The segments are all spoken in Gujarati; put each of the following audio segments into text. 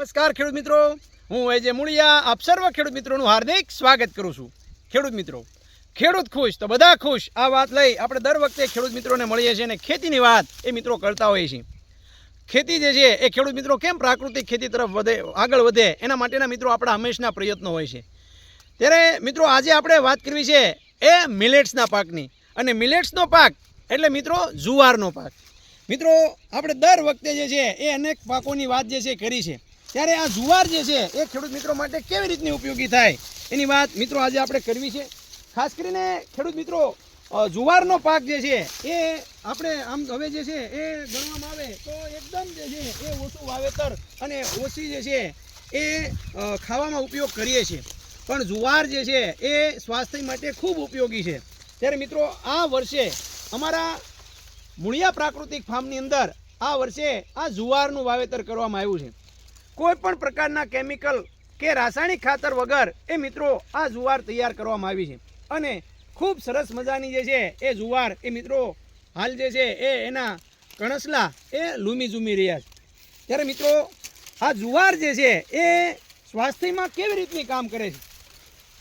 નમસ્કાર ખેડૂત મિત્રો. હું એજે મુળિયા, આપ સર્વ ખેડૂત મિત્રોનું હાર્દિક સ્વાગત કરું છું. ખેડૂત મિત્રો, ખેડૂત ખુશ તો બધા ખુશ. આ વાત લઈ આપણે દર વખતે ખેડૂત મિત્રોને મળીએ છીએ અને ખેતીની વાત એ મિત્રો કરતા હોઈએ છીએ. ખેતી જે છે એ ખેડૂત મિત્રો કેમ પ્રાકૃતિક ખેતી તરફ વધે, આગળ વધે, એના માટેના મિત્રો આપણા હંમેશના પ્રયત્નો હોય છે. ત્યારે મિત્રો આજે આપણે વાત કરવી છે એ મિલેટ્સના પાકની. અને મિલેટ્સનો પાક એટલે મિત્રો જુવારનો પાક. મિત્રો, આપણે દર વખતે જે છે એ અનેક પાકોની વાત જે છે કરી છે. ત્યારે આ જુવાર જે છે એ ખેડૂત મિત્રો માટે કેવી રીતની ઉપયોગી થાય? એની વાત મિત્રો આજે આપણે કરવી છે. ખાસ કરીને ખેડૂત મિત્રો જુવારનો પાક જે છે એ આપણે આમ હવે જે છે એ ગણવામાં આવે તો એકદમ જે છે એ ઓછું વાવેતર અને ઓછી જે છે એ ખાવામાં ઉપયોગ કરીએ છીએ. પણ જુવાર જે છે એ સ્વાસ્થ્ય માટે ખૂબ ઉપયોગી છે. ત્યારે મિત્રો, આ વર્ષે અમારા મૂળિયા પ્રાકૃતિક ફાર્મની અંદર આ વર્ષે આ જુવારનું વાવેતર કરવામાં આવ્યું છે. કોઈ પણ પ્રકારના કેમિકલ કે રાસાયણિક ખાતર વગર એ મિત્રો આ જુવાર તૈયાર કરવામાં આવી છે. અને ખૂબ સરસ મજાની જે છે એ જુવાર એ મિત્રો હાલ જે છે એ એના કણસલા એ લૂમી ઝૂમી રહ્યા છે. ત્યારે મિત્રો, આ જુવાર જે છે એ સ્વાસ્થ્યમાં કેવી રીતની કામ કરે છે?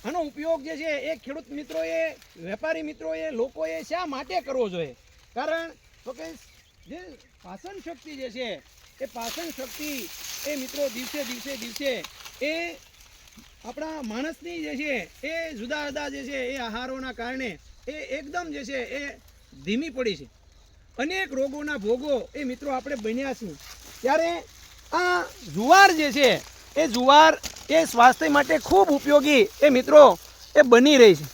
આનો ઉપયોગ જે છે એ ખેડૂત મિત્રોએ, વેપારી મિત્રોએ, લોકોએ શા માટે કરવો જોઈએ? કારણ, તો કે જે પાચન શક્તિ જે છે એ પાચન શક્તિ એ મિત્રો, દિવસે દિવસે દિવસે એ આપણા માણસની જે છે, એ જુદા જુદા જે છે, એ આહારોના કારણે એ એકદમ જે છે, એ ધીમી પડી છે. અનેક રોગોના ભોગો એ મિત્રો આપણે બન્યા છીએ. ત્યારે આ જુવાર જે છે, એ જુવાર એ સ્વાસ્થ્ય માટે ખૂબ ઉપયોગી એ મિત્રો, એ બની રહી છે.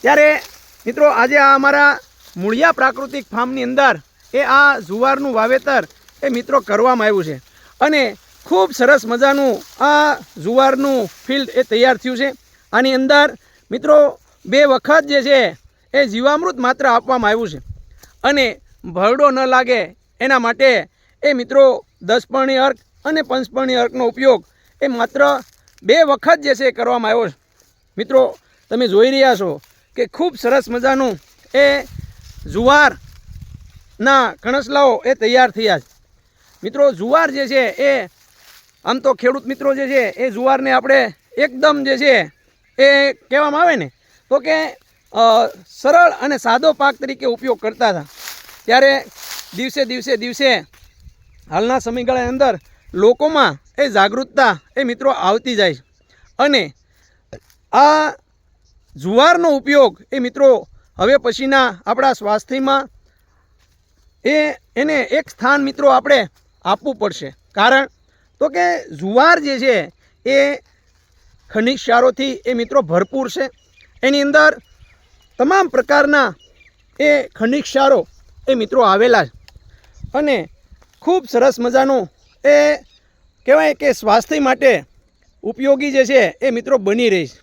ત્યારે મિત્રો, આજે આ અમારા મૂળિયા પ્રાકૃતિક ફાર્મની અંદર એ આ જુવારનું વાવેતર એ મિત્રો કરવામાં આવ્યું છે. અને ખૂબ સરસ મજાનું આ જુવારનું ફિલ્ડ એ તૈયાર થયું છે. આની અંદર મિત્રો બે વખત જે છે એ જીવામૃત માત્ર આપવામાં આવ્યું છે. અને ભરડો ન લાગે એના માટે એ મિત્રો દસપર્ણી અર્ક અને પંચપર્ણી અર્કનો ઉપયોગ એ માત્ર બે વખત જે છે કરવામાં આવ્યો છે. મિત્રો, તમે જોઈ રહ્યા છો કે ખૂબ સરસ મજાનું એ જુવારના કણસલાઓ એ તૈયાર થયા છે. મિત્રો, જુવાર જે છે એ આમ તો ખેડૂત મિત્રો જે છે, એ જુવારને આપણે એકદમ જે છે, એ કહેવામાં આવે ને, તો કે સરળ અને સાદો પાક તરીકે ઉપયોગ કરતા હતા. ત્યારે દિવસે દિવસે દિવસે હાલના સમયગાળાની અંદર લોકોમાં એ જાગૃતતા એ મિત્રો આવતી જાય અને આ જુવારનો ઉપયોગ એ મિત્રો હવે પછીના આપણા સ્વાસ્થ્યમાં એ, એને એક સ્થાન મિત્રો આપણે આપવું પડશે. કારણ તો કે જુવાર જે છે એ ખનિજ ક્ષારોથી એ મિત્રો ભરપૂર છે. એની અંદર તમામ પ્રકારના એ ખનિજ ક્ષારો એ મિત્રો આવેલા છે. અને ખૂબ સરસ મજાનું એ કહેવાય કે સ્વાસ્થ્ય માટે ઉપયોગી જે છે એ મિત્રો બની રહી છે.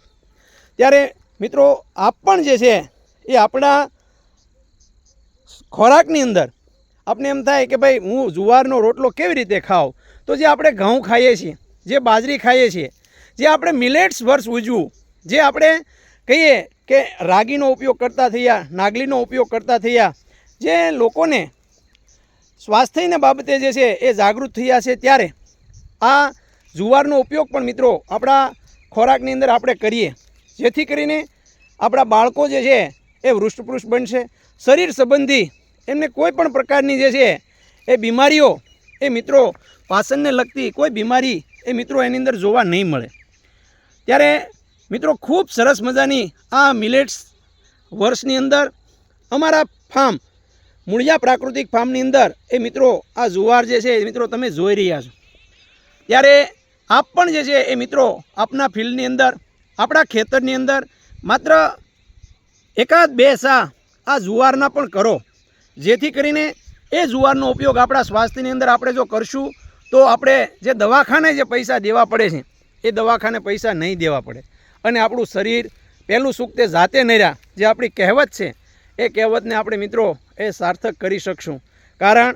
ત્યારે મિત્રો આપ પણ જે છે એ આપણા ખોરાકની અંદર આપણે એમ થાય કે ભાઈ, હું જુવારનો રોટલો કેવી રીતે ખાઉં? તો જે આપણે ઘઉં ખાઈએ છીએ, જે બાજરી ખાઈએ છીએ, જે આપણે મિલેટ્સ વર્ષ ઉજવું, જે આપણે કહીએ કે રાગીનો ઉપયોગ કરતા થયા, નાગલીનો ઉપયોગ કરતા થયા, જે લોકોને સ્વાસ્થ્યને બાબતે જે છે એ જાગૃત થયા છે ત્યારે આ જુવારનો ઉપયોગ પણ મિત્રો આપણા ખોરાકની અંદર આપણે કરીએ. જેથી કરીને આપણા બાળકો જે છે એ વૃષ્ટપૃષ્ટ બનશે. શરીર સંબંધી એમને કોઈ પણ પ્રકારની જે છે એ બીમારીઓ, એ મિત્રો પાચનને લગતી કોઈ બીમારી એ મિત્રો એની અંદર જોવા નહીં મળે. ત્યારે મિત્રો ખૂબ સરસ મજાની આ મિલેટ્સ વર્ષની અંદર અમારા ફાર્મ, મૂળિયા પ્રાકૃતિક ફાર્મની અંદર એ મિત્રો આ જુવાર જે છે એ મિત્રો તમે જોઈ રહ્યા છો. ત્યારે આપ પણ જે છે એ મિત્રો આપના ફિલ્ડની અંદર, આપણા ખેતરની અંદર માત્ર એકાદ બે સા આ જુવારના પણ કરો. જેથી કરીને એ જુવારનો ઉપયોગ આપણા સ્વાસ્થ્યની અંદર આપણે જો કરશું, તો આપણે જે દવાખાને જે પૈસા દેવા પડે છે, એ દવાખાને પૈસા નહીં દેવા પડે. અને આપણું શરીર પહેલું સુખ તે જાતે નર્યા, જે આપણી કહેવત છે, એ કહેવતને આપણે મિત્રો એ સાર્થક કરી શકશું. કારણ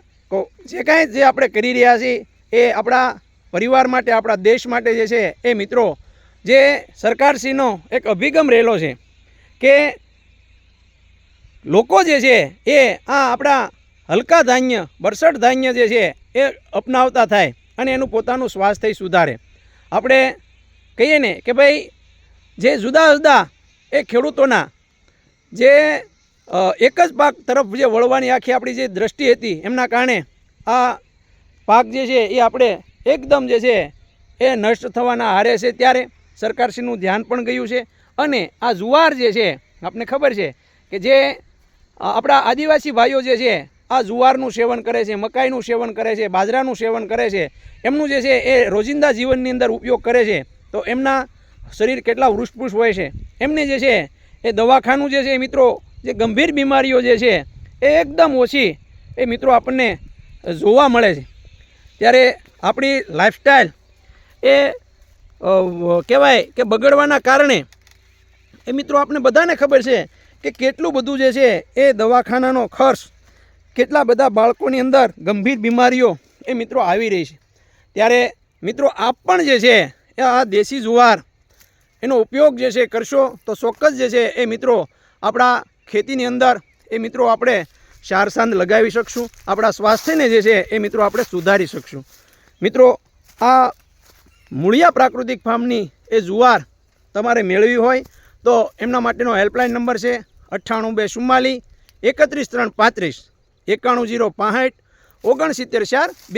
જે કાંઈ જે આપણે કરી રહ્યા છીએ, એ આપણા પરિવાર માટે, આપણા દેશ માટે જે છે, એ મિત્રો, જે સરકારશ્રીનો એક અભિગમ રહેલો છે, કે લોકો જે છે એ આ આપણા હલકા ધાન્ય બરસટ ધાન્ય જે છે એ અપનાવતા થાય અને એનું પોતાનું સ્વાસ્થ્ય સુધારે. આપણે કહીએ ને કે ભાઈ, જે જુદા જુદા એ ખેડૂતોના જે એક જ પાક તરફ જે વળવાની આખી આપણી જે દ્રષ્ટિ હતી, એમના કારણે આ પાક જે છે એ આપણે એકદમ જે છે એ નષ્ટ થવાના હારે છે. ત્યારે સરકારશ્રીનું ધ્યાન પણ ગયું છે અને આ જુવાર જે છે, આપને ખબર છે કે જે આપણા આદિવાસી ભાઈઓ જે છે, આ જુવારનું સેવન કરે છે, મકાઈનું સેવન કરે છે, બાજરાનું સેવન કરે છે, એમનું જે છે, એ રોજિંદા જીવનની અંદર ઉપયોગ કરે છે, તો એમના શરીર કેટલા વૃષ્ટપુષ્ટ હોય છે. એમને જે છે, એ દવાખાનું જે છે મિત્રો, જે ગંભીર બીમારીઓ જે છે, એ એકદમ ઓછી, એ મિત્રો આપણને જોવા મળે છે. ત્યારે આપણી લાઈફસ્ટાઈલ એ કહેવાય કે બગડવાના કારણે એ મિત્રો આપણે બધાને ખબર છે કે કેટલું બધું જે છે એ દવાખાનાનો ખર્ચ કેટલા બધા બાળકોની અંદર ગંભીર બીમારીઓ એ મિત્રો આવી રહી છે. ત્યારે મિત્રો, આપ પણ જે છે એ આ દેશી જુવાર એનો ઉપયોગ જે છે કરશો તો ચોક્કસ જે છે એ મિત્રો, આપણા ખેતીની અંદર એ મિત્રો આપણે સારસાંદ લગાવી શકશું. આપણા સ્વાસ્થ્યને જે છે એ મિત્રો આપણે સુધારી શકશું. મિત્રો, આ મૂળિયા પ્રાકૃતિક ફાર્મની એ જુવાર તમારે મેળવી હોય તો એમના માટેનો હેલ્પલાઇન નંબર છે અઠ્ઠાણું બે ચુમ્માલીસ એકત્રીસ ત્રણ પાંત્રીસ, એકાણું જીરો પાંસઠ, ઓગણસિત્તેર ચાર બે